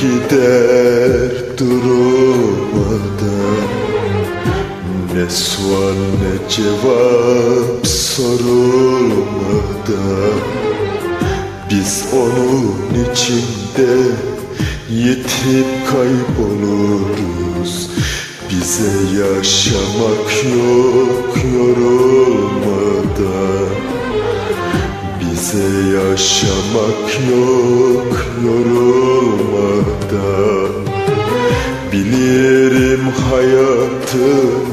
Gider durmadan. Ne sual ne cevap sorulmadan. Biz onun içinde yetip kayboluruz. Bize yaşamak yok yorulmadan. Bize yaşamak yok Bilirim hayatın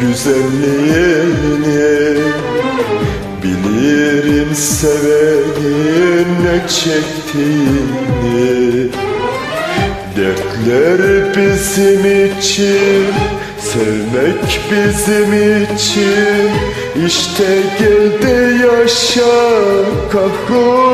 güzelliğini. Bilirim sevenin ne çektiğini. Dertler bizim için Sevmek bizim için. İşte gel de yaşa kahrolmadan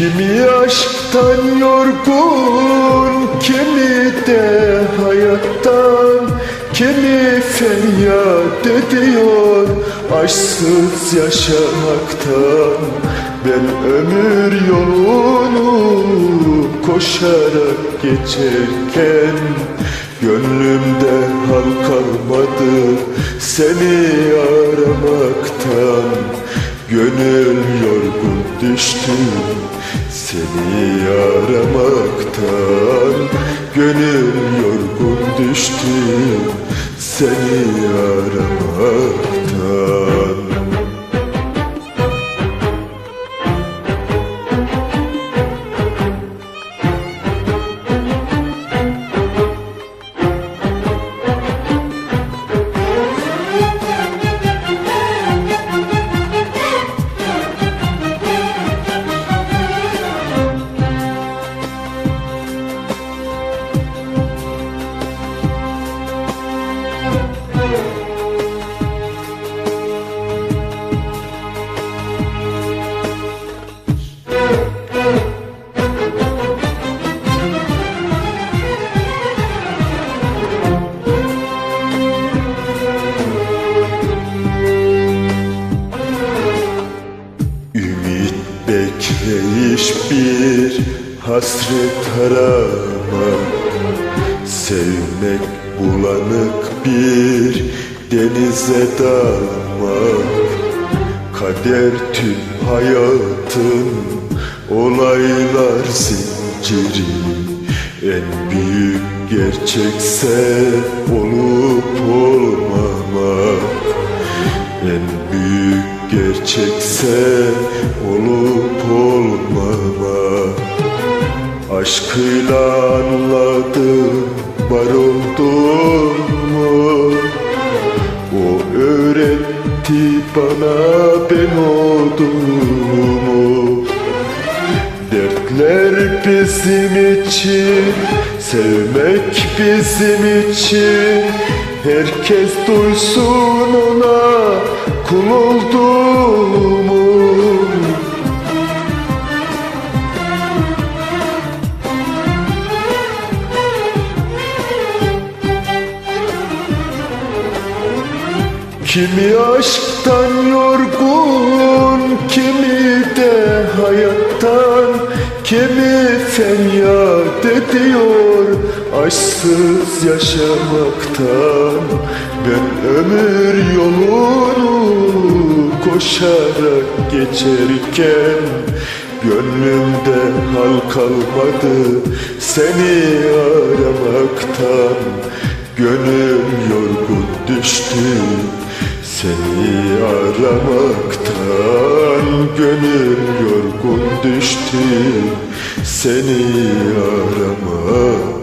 Kimi aşktan yorgun, kimi de hayattan Kimi feryat ediyor aşksız yaşamaktan. Ben ömür yolunu koşarak geçerken Gönlümde hal kalmadı seni aramaktan. Gönül yorgun düştü seni aramaktan Gönül yorgun düştü seni aramaktan bekleyiş bir hasret aramak Sevmek bulanık bir denize dalmak. Kader tüm hayatın olaylar zinciri. En büyük gerçekse olup olmamak. En büyük gerçekse Aşkıyla anladım var olduğumu. O öğretti bana ben olduğumu. Dertler bizim için, sevmek bizim için. Herkes duysun ona kul olduğumu Kimi aşktan yorgun, kimi de hayattan Kimi feryat ediyor aşksız yaşamaktan. Ben ömür yolunu koşarak geçerken Gönlümde hal kalmadı seni aramaktan. Gönül yorgun düştü seni aramaktan Gönül yorgun düştü seni aramaktan